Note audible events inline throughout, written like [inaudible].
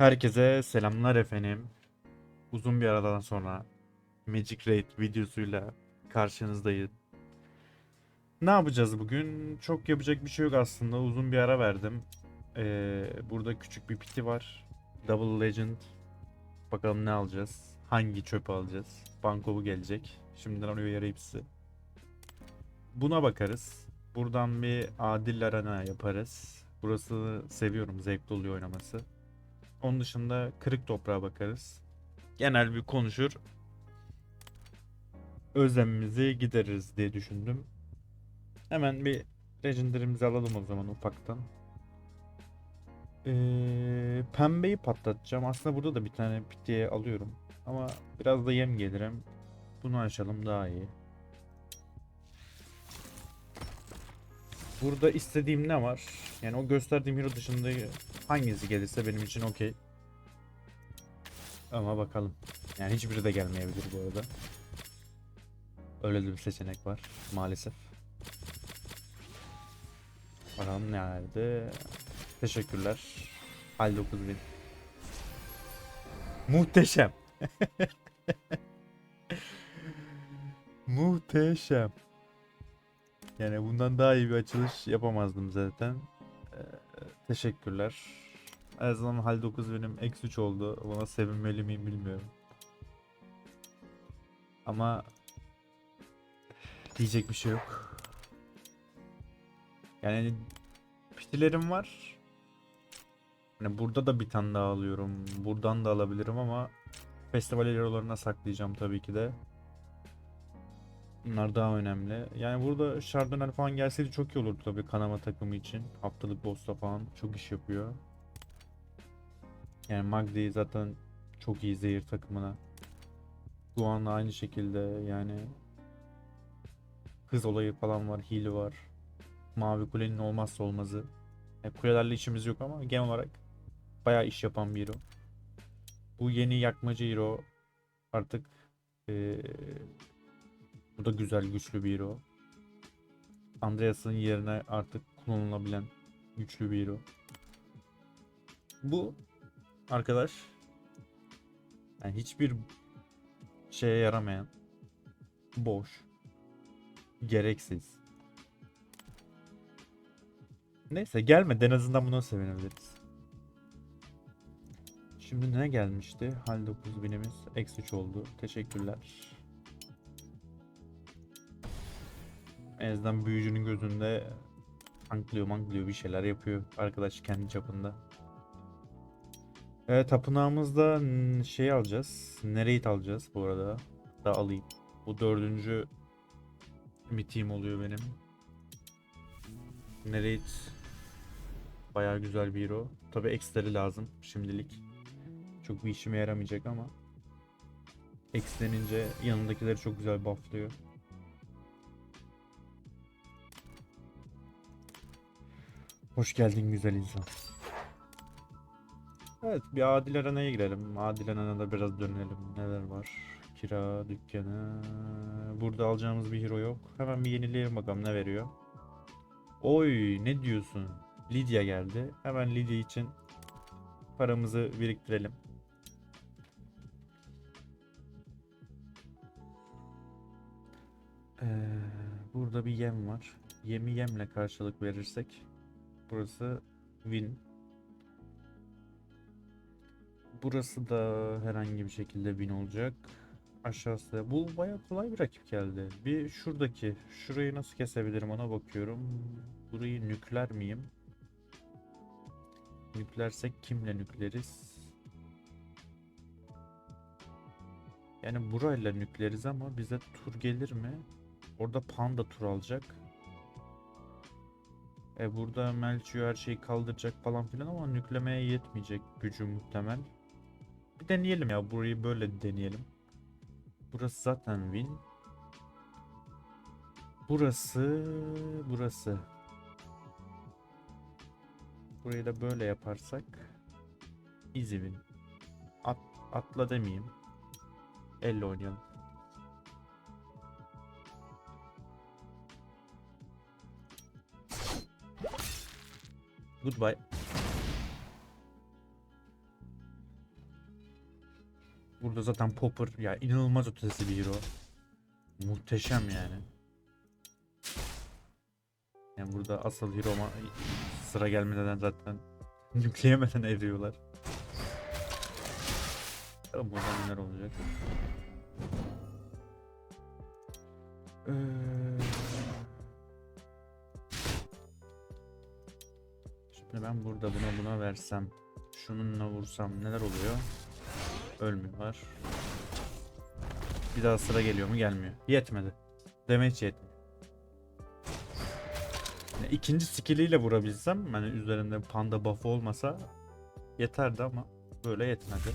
Herkese selamlar efendim. Uzun bir aradan sonra Magic Raid videosuyla karşınızdayım. Ne yapacağız bugün? Çok yapacak bir şey yok aslında. Uzun bir ara verdim. Ee, burada küçük bir piti var. Double Legend. Bakalım ne alacağız? Hangi çöpü alacağız? Bankobu gelecek. Şimdiden oraya yarayıp size. Buna bakarız. Buradan bir adil arena yaparız. Burası seviyorum. Zevkli oluyor oynaması. Onun dışında kırık toprağa bakarız. Genel bir konuşur. Özlemimizi gideririz diye düşündüm. Hemen bir legendary'mizi alalım o zaman ufaktan. Ee, pembeyi patlatacağım. Aslında burada da bir tane pitiye alıyorum. Ama biraz da yem gelirim. Bunu açalım daha iyi. Burada istediğim ne var? Yani o gösterdiğim hero dışında hangisi gelirse benim için okey. Ama bakalım. Yani hiçbiri de gelmeyebilir bu arada. Öyle de bir seçenek var maalesef. Bakalım nerede? Teşekkürler. Hal 9000. Muhteşem. [laughs] Muhteşem. Yani bundan daha iyi bir açılış yapamazdım zaten. Teşekkürler. En azından hal 9 benim eksi 3 oldu. Buna sevinmeli miyim bilmiyorum. Ama diyecek bir şey yok. Yani pitilerim var. Hani burada da bir tane daha alıyorum. Buradan da alabilirim ama festival hero'larına saklayacağım tabii ki de. Bunlar daha önemli. Yani burada Chardonnay falan gelseydi çok iyi olurdu tabii kanama takımı için. Haftalık boss'ta falan çok iş yapıyor. Yani Magdi zaten çok iyi zehir takımına. Doğan da aynı şekilde yani hız olayı falan var, heal var. Mavi kulenin olmazsa olmazı. Yani kulelerle işimiz yok ama genel olarak bayağı iş yapan bir hero. Bu yeni yakmacı hero artık eee bu da güzel güçlü bir hero. Andreas'ın yerine artık kullanılabilen güçlü bir hero. Bu arkadaş yani hiçbir şeye yaramayan boş gereksiz neyse gelmedi en azından buna sevinebiliriz. Şimdi ne gelmişti? Hal 9000'imiz eksi 3 oldu. Teşekkürler. En azından büyücünün gözünde tanklıyor manklıyor bir şeyler yapıyor arkadaş kendi çapında. Evet tapınağımızda şey alacağız. Nereyi alacağız bu arada? Da alayım. Bu dördüncü mitiğim oluyor benim. Nereit bayağı güzel bir hero. Tabi eksleri lazım şimdilik. Çok bir işime yaramayacak ama. X'lenince yanındakileri çok güzel bufflıyor. Hoş geldin güzel insan. Evet bir Adil Arena'ya girelim. Adil Arena'da biraz dönelim. Neler var? Kira dükkanı. Burada alacağımız bir hero yok. Hemen bir yenileyelim bakalım ne veriyor. Oy ne diyorsun? Lydia geldi. Hemen Lydia için paramızı biriktirelim. Ee, burada bir yem var. Yemi yemle karşılık verirsek burası win. Burası da herhangi bir şekilde win olacak. Aşağısı. Bu baya kolay bir rakip geldi. Bir şuradaki. Şurayı nasıl kesebilirim ona bakıyorum. Burayı nükler miyim? Nüklersek kimle nükleriz? Yani burayla nükleriz ama bize tur gelir mi? Orada panda tur alacak. E burada Melchior her şeyi kaldıracak falan filan ama nüklemeye yetmeyecek gücü muhtemel. Bir deneyelim ya burayı böyle deneyelim. Burası zaten win. Burası, burası. Burayı da böyle yaparsak easy win. At, atla demeyeyim. Elle oynayalım. Goodbye. Burada zaten Popper ya inanılmaz ötesi bir hero. Muhteşem yani. Yani burada asıl hero ama sıra gelmeden zaten [laughs] yükleyemeden eriyorlar. Bakalım burada neler olacak. Ee, Şimdi ben burada buna buna versem, şununla vursam neler oluyor? Ölmüyorlar. Bir daha sıra geliyor mu? Gelmiyor. Yetmedi. Damage yetmiyor. Yani ikinci skilliyle vurabilsem, hani üzerinde panda buff'ı olmasa yeterdi ama böyle yetmedi.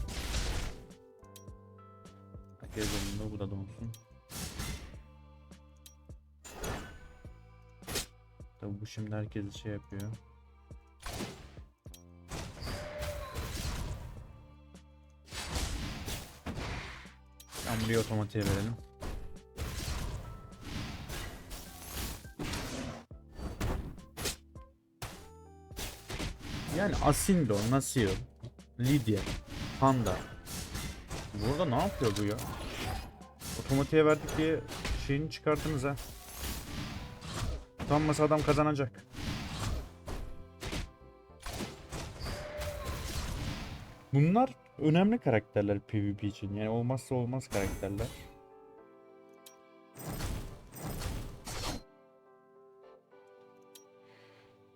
Herkes önünde bu da donsun. Tabi bu şimdi herkes şey yapıyor. Buraya otomatiğe verelim. Yani Asindo, Nasir, Lydia, Panda. Burada ne yapıyor bu ya? Otomatiğe verdik diye şeyini çıkarttınız ha. Utanmasa adam kazanacak. Bunlar önemli karakterler PvP için. Yani olmazsa olmaz karakterler.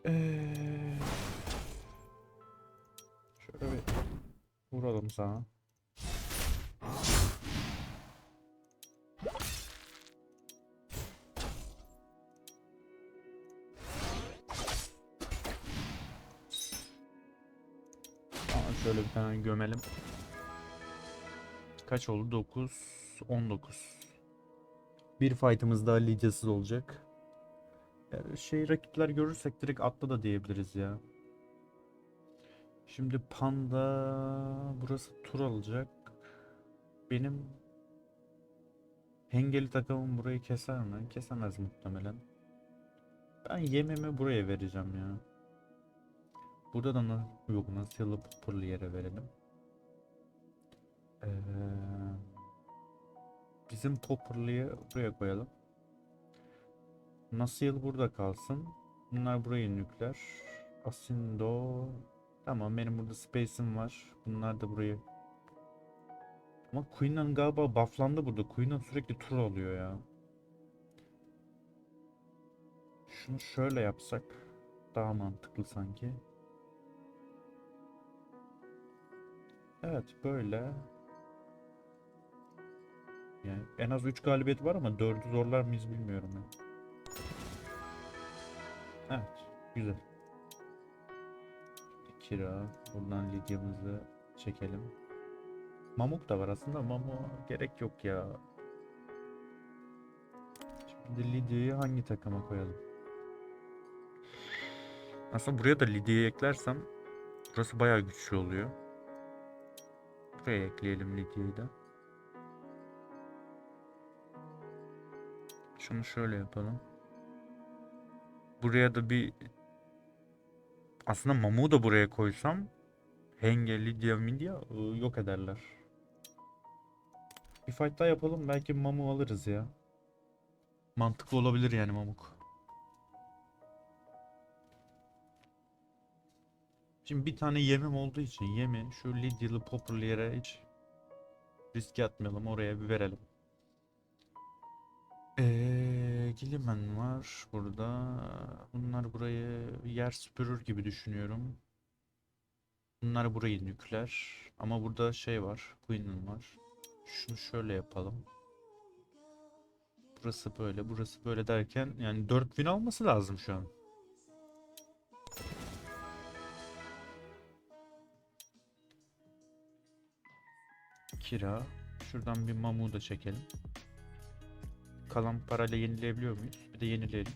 Ee, şöyle bir vuralım sana. Şöyle bir tane gömelim. Kaç oldu? 9, 19. Bir fight'ımız daha lidyasız olacak. Yani şey rakipler görürsek direkt atla da diyebiliriz ya. Şimdi panda burası tur alacak. Benim Hengeli takımım burayı keser mi? Kesemez muhtemelen. Ben yememi buraya vereceğim ya. Burada da na yok nasıl popurlu yere verelim. Ee, bizim popurluyu buraya koyalım. Nasıl burada kalsın. Bunlar burayı nükler. Asindo. Tamam benim burada space'im var. Bunlar da burayı. Ama Queen'den galiba bufflandı burada. Queen'den sürekli tur alıyor ya. Şunu şöyle yapsak daha mantıklı sanki. Evet böyle. Yani en az 3 galibiyet var ama 4'ü zorlar mıyız bilmiyorum ya. Evet güzel. Kira buradan Lidya'mızı çekelim. Mamuk da var aslında Mamuk'a gerek yok ya. Şimdi Lidya'yı hangi takıma koyalım? Aslında buraya da Lidya'yı eklersem burası bayağı güçlü oluyor. Buraya ekleyelim Lidya'yı da. Şunu şöyle yapalım. Buraya da bir aslında Mamu'yu da buraya koysam Henge, Lydia, Midya ıı, yok ederler. Bir fight daha yapalım belki Mamu alırız ya. Mantıklı olabilir yani Mamuk. Şimdi bir tane yemim olduğu için yemi şu Lydia'lı Popper'lı yere hiç riske atmayalım oraya bir verelim. Gilliman var burada. Bunlar burayı yer süpürür gibi düşünüyorum. Bunlar burayı nükler. Ama burada şey var. Queen'in var. Şunu şöyle yapalım. Burası böyle, burası böyle derken yani 4 win alması lazım şu an. Kira. Şuradan bir mamu da çekelim. Kalan parayla yenileyebiliyor muyuz? Bir de yenileyelim.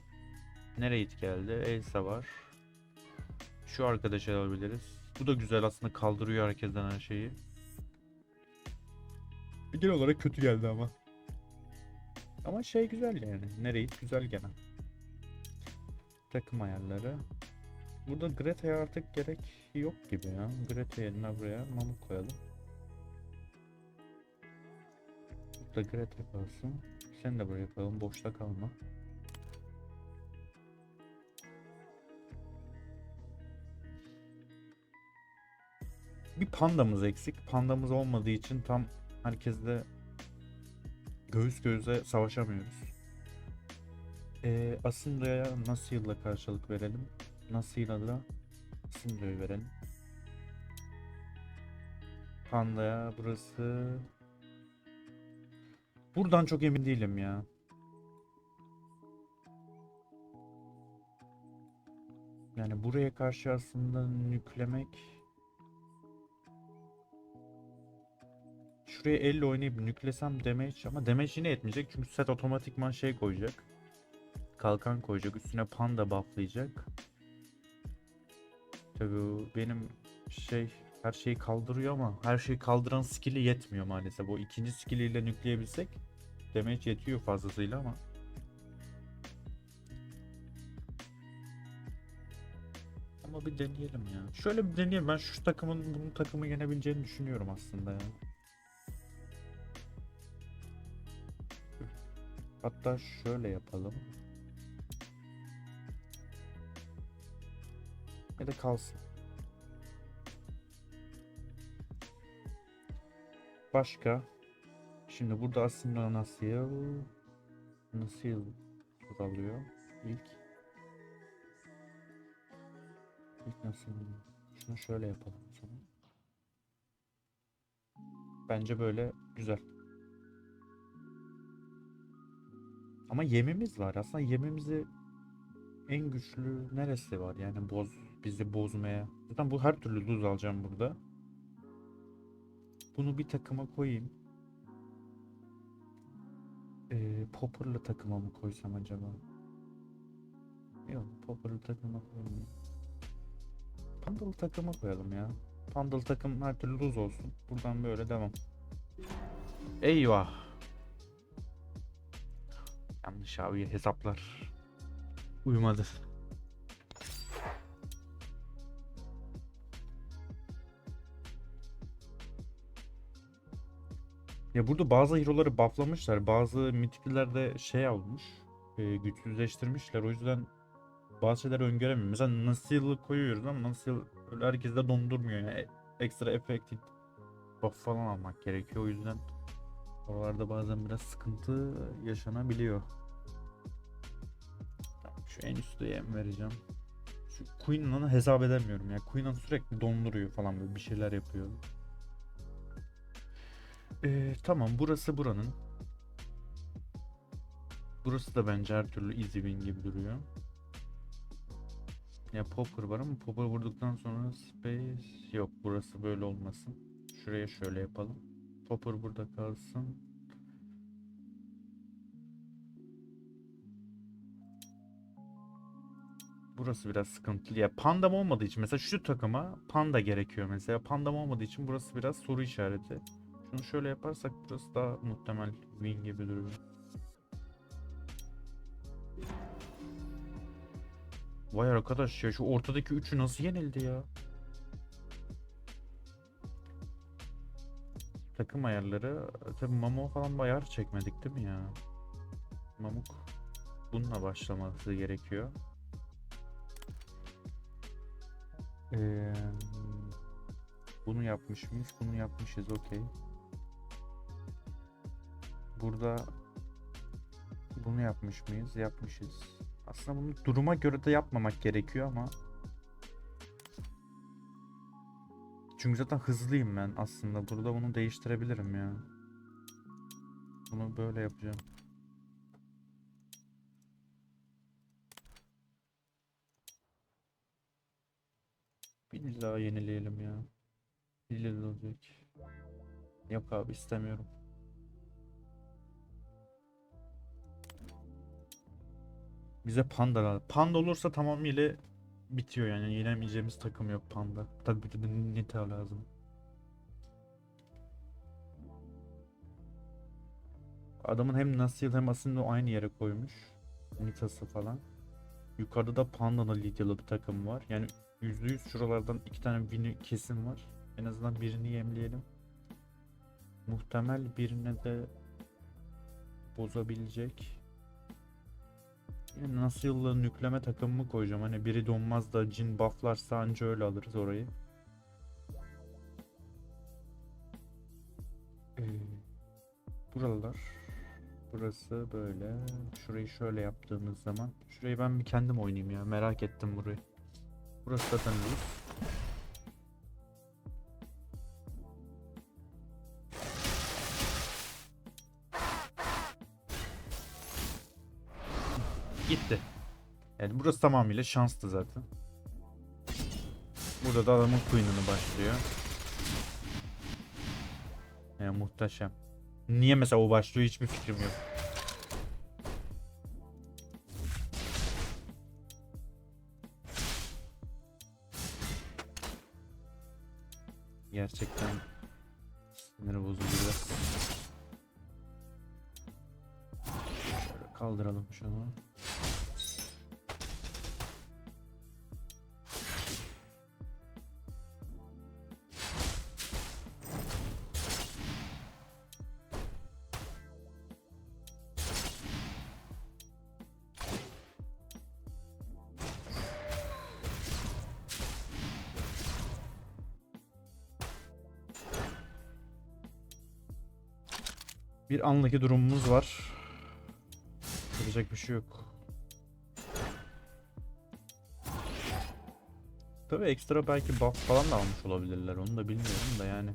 Nereye geldi? Elsa var. Şu arkadaşı alabiliriz. Bu da güzel aslında kaldırıyor herkesten her şeyi. Genel olarak kötü geldi ama. Ama şey güzel yani. Nereyi güzel gene. Takım ayarları. Burada Greta'ya artık gerek yok gibi ya. Greta yerine buraya Mamuk koyalım. Burada Greta kalsın. Sen de buraya koyalım. Boşta kalma. Bir pandamız eksik. Pandamız olmadığı için tam herkesle göğüs göğüse savaşamıyoruz. Ee, Asinda'ya Nasir'la karşılık verelim. Nasir'a da Asinda'yı verelim. Panda'ya burası... Buradan çok emin değilim ya. Yani buraya karşı aslında nüklemek... Şuraya elle oynayıp nüklesem damage ama damage yine etmeyecek çünkü set otomatikman şey koyacak. Kalkan koyacak üstüne panda bufflayacak. Tabii benim şey her şeyi kaldırıyor ama her şeyi kaldıran skill'i yetmiyor maalesef. O ikinci skill'iyle nükleyebilsek damage yetiyor fazlasıyla ama. Ama bir deneyelim ya. Şöyle bir deneyelim. Ben şu takımın bunun takımı yenebileceğini düşünüyorum aslında ya. Hatta şöyle yapalım. Ya da kalsın. Başka. Şimdi burada aslında nasıl nasıl tur alıyor ilk ilk nasıl şunu şöyle yapalım sonra. Bence böyle güzel. Ama yemimiz var. Aslında yemimizi en güçlü neresi var? Yani boz bizi bozmaya. Zaten bu her türlü lose alacağım burada. Bunu bir takıma koyayım. Ee, Popper'lı takıma mı koysam acaba? Yok, Popper'lı takıma koyayım. Pandalı takıma koyalım ya. Pandalı takım her türlü lose olsun. Buradan böyle devam. Eyvah. Yanlış abi hesaplar uymadı. Ya burada bazı hero'ları bufflamışlar. Bazı mitikler şey olmuş. E, güçsüzleştirmişler. O yüzden bazı şeyleri öngöremiyorum. Mesela Nasil'i koyuyoruz ama Nasil öyle herkes de dondurmuyor. Yani ekstra efektif buff falan almak gerekiyor. O yüzden oralarda bazen biraz sıkıntı yaşanabiliyor. Şu en üstte yem vereceğim. Şu Queen'la hesap edemiyorum ya. Queen'la sürekli donduruyor falan böyle bir şeyler yapıyor. Ee, tamam burası buranın. Burası da bence her türlü easy win gibi duruyor. Ya popper var ama popper vurduktan sonra space yok burası böyle olmasın. Şuraya şöyle yapalım. Popper burada kalsın. Burası biraz sıkıntılı. Ya pandam olmadığı için mesela şu takıma panda gerekiyor mesela. Pandam olmadığı için burası biraz soru işareti. Şunu şöyle yaparsak burası daha muhtemel win gibi duruyor. Vay arkadaş ya şu ortadaki üçü nasıl yenildi ya? Takım ayarları tabi Mamo falan ayar çekmedik değil mi ya? Mamuk bununla başlaması gerekiyor. Ee, bunu yapmış mıyız? Bunu yapmışız okey. Burada bunu yapmış mıyız? Yapmışız. Aslında bunu duruma göre de yapmamak gerekiyor ama Çünkü zaten hızlıyım ben aslında. Burada bunu değiştirebilirim ya. Bunu böyle yapacağım. Bir daha yenileyelim ya. Bir olacak. Yok abi istemiyorum. Bize panda lazım. Panda olursa tamamıyla bitiyor yani. Yenemeyeceğimiz takım yok panda. Tabii bir de Nita lazım. Adamın hem Nasil hem aslında aynı yere koymuş. Nita'sı falan. Yukarıda da Panda'lı Lidyalı bir takım var. Yani %100 şuralardan iki tane win'i kesin var. En azından birini yemleyelim. Muhtemel birine de bozabilecek. Yani nasıl yılla nükleme takımımı koyacağım. Hani biri donmaz da cin bufflarsa anca öyle alırız orayı. Ee, buralar. Burası böyle. Şurayı şöyle yaptığımız zaman. Şurayı ben bir kendim oynayayım ya. Merak ettim burayı. Burası zaten Rus. Gitti. Yani burası tamamıyla şanstı zaten. Burada da adamın queen'ını başlıyor. Yani muhteşem. Niye mesela o başlıyor hiçbir fikrim yok. Bir anlık durumumuz var. Yapacak bir şey yok. Tabii ekstra belki buff falan da almış olabilirler. Onu da bilmiyorum da yani.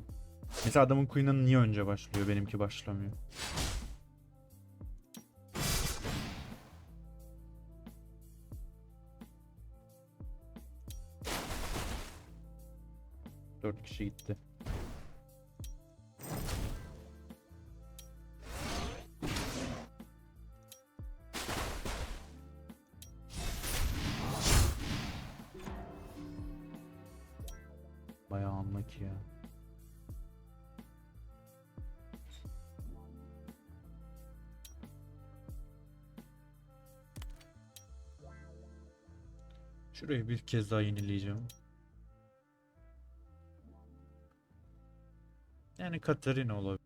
Mesela adamın Queen'ın niye önce başlıyor? Benimki başlamıyor. Bayağı anlık ya. Şurayı bir kez daha yenileyeceğim. Yani Katarina olabilir.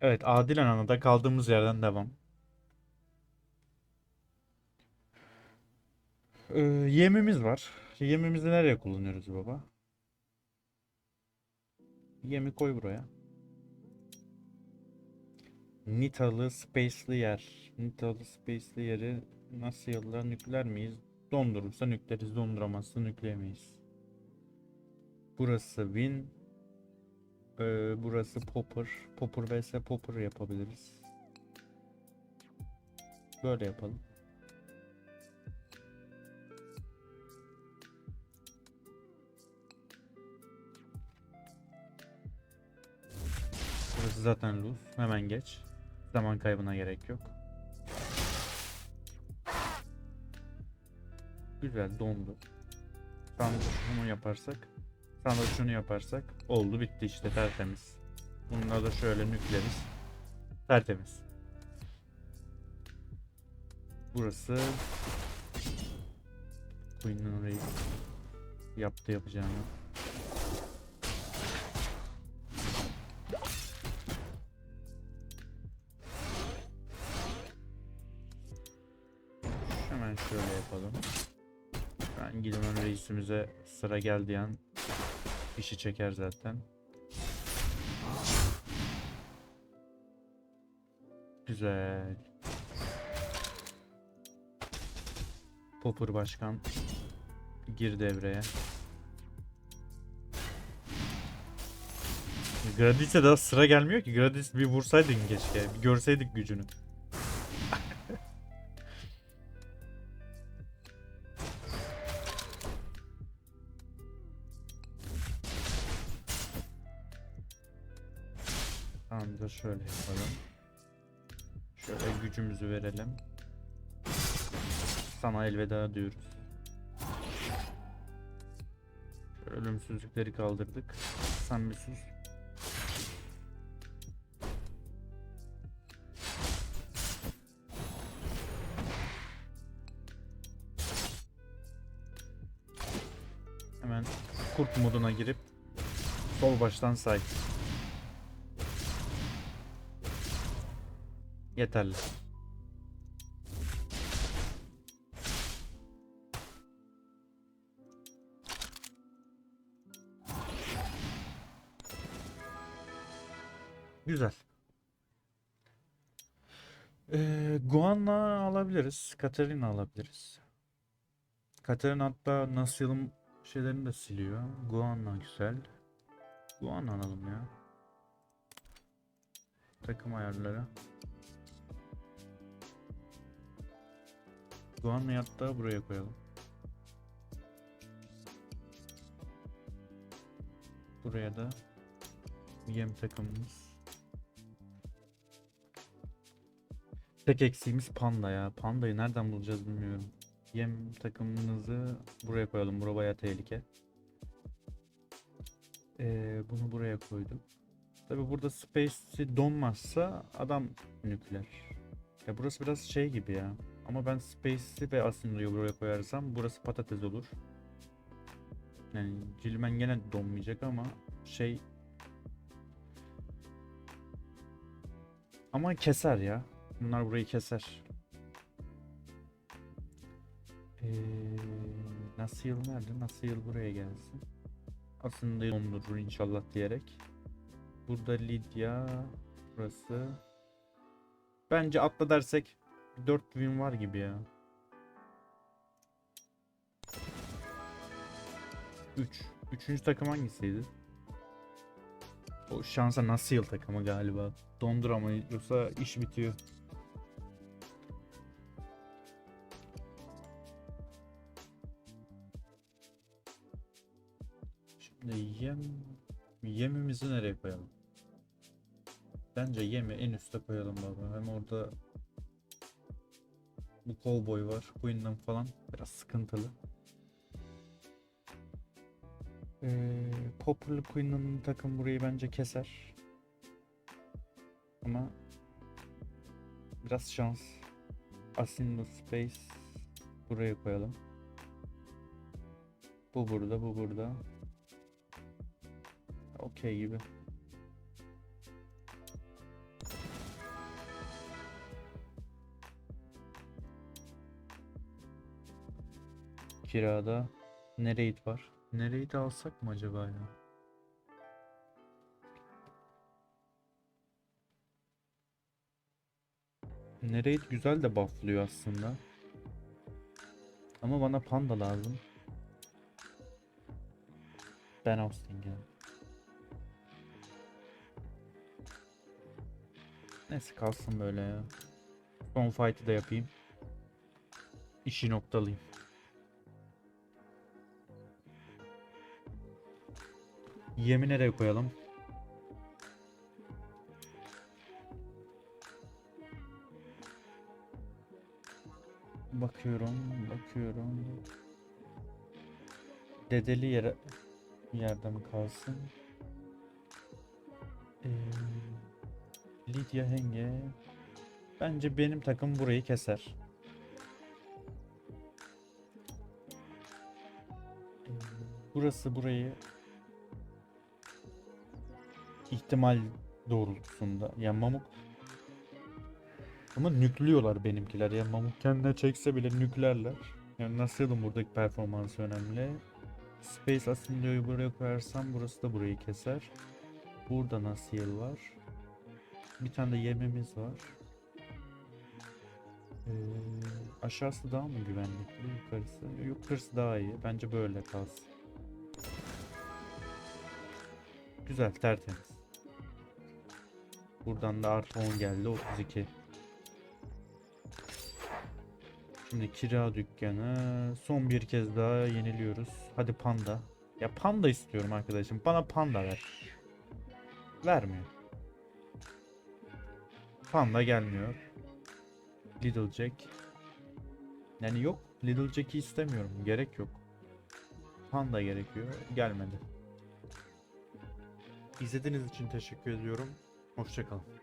Evet, Adil Ana'da kaldığımız yerden devam. Ee, yemimiz var. Yemimizi nereye kullanıyoruz baba? Yemi koy buraya. Nitalı Space'li yer. Nitalı Space'li yeri nasıl yıllar nükleer miyiz? Dondurursa nükleriz, donduramazsa nükleyemeyiz. Burası Win. Ee, burası Popper. Popper vs Popper yapabiliriz. Böyle yapalım. Zaten loose. Hemen geç. Zaman kaybına gerek yok. Güzel dondu. Sonra şunu yaparsak. Sonra şunu yaparsak. Oldu bitti işte tertemiz. Bunları da şöyle nükleriz. Tertemiz. Burası Queen'in orayı yaptı yapacağını. Sıra geldiği an işi çeker zaten. Güzel. Popper başkan gir devreye. Gradis'e daha sıra gelmiyor ki. Gradis bir vursaydın keşke. Bir görseydik gücünü. Tamam da şöyle yapalım. Şöyle gücümüzü verelim. Sana elveda diyoruz. Ölümsüzlükleri kaldırdık. Sen bir sus. Hemen kurt moduna girip sol baştan say. Yeterli. Güzel. Ee, Guanna alabiliriz. Katarina alabiliriz. Katarina hatta Nasyal'ın şeylerini de siliyor. Guanna güzel. Guanna alalım ya. Takım ayarları. Guanna'yı hatta buraya koyalım. Buraya da yem takımımız. Tek eksiğimiz panda ya. Pandayı nereden bulacağız bilmiyorum. Yem takımınızı buraya koyalım. Bura bayağı tehlike. Ee, bunu buraya koyduk. Tabi burada Space'i donmazsa adam nükleer. Ya burası biraz şey gibi ya. Ama ben Space'i ve Asindo'yu buraya koyarsam burası patates olur. Yani Cilmen gene donmayacak ama şey ama keser ya. Bunlar burayı keser. Ee, nasıl yıl nerede? Nasıl yıl buraya gelsin? Aslında dondurur inşallah diyerek. Burada Lidya. Burası. Bence atla dersek 4 win var gibi ya. 3. Üçüncü takım hangisiydi? O şansa nasıl yıl takımı galiba. Donduramıyorsa iş bitiyor. Şimdi yem yemimizi nereye koyalım? Bence yemi en üste koyalım baba. Hem orada bu cowboy var. Queen'den falan biraz sıkıntılı. Ee, Popper'lı Queen'in takım burayı bence keser. Ama biraz şans. Asindo Space buraya koyalım. Bu burada, bu burada. Okey gibi. Kirada Nereit var. Nereit'i alsak mı acaba ya? Nereit güzel de bufflıyor aslında. Ama bana panda lazım. Ben Austin gel. Neyse kalsın böyle ya. Son fight'ı da yapayım. İşi noktalayayım. Yemi nereye koyalım? Bakıyorum, bakıyorum. Dedeli yere yerde mi kalsın? Ee, Lidya Henge. Bence benim takım burayı keser. Ee, Burası burayı ihtimal doğrultusunda. Yani Mamuk ama nüklüyorlar benimkiler. Yani Mamuk kendine çekse bile nüklerler. Yani Nasyal'ın buradaki performansı önemli. Space Asindio'yu buraya koyarsam burası da burayı keser. Burada Nasyal var. Bir tane de yemimiz var. Ee, aşağısı daha mı güvenlikli yukarısı? Yukarısı daha iyi. Bence böyle kalsın. Güzel tertemiz. Buradan da artı 10 geldi 32. Şimdi kira dükkanı. Son bir kez daha yeniliyoruz. Hadi panda. Ya panda istiyorum arkadaşım. Bana panda ver. Vermiyor. Panda gelmiyor. Little Jack. Yani yok. Little Jack'i istemiyorum. Gerek yok. Panda gerekiyor. Gelmedi. İzlediğiniz için teşekkür ediyorum. Hoşçakalın.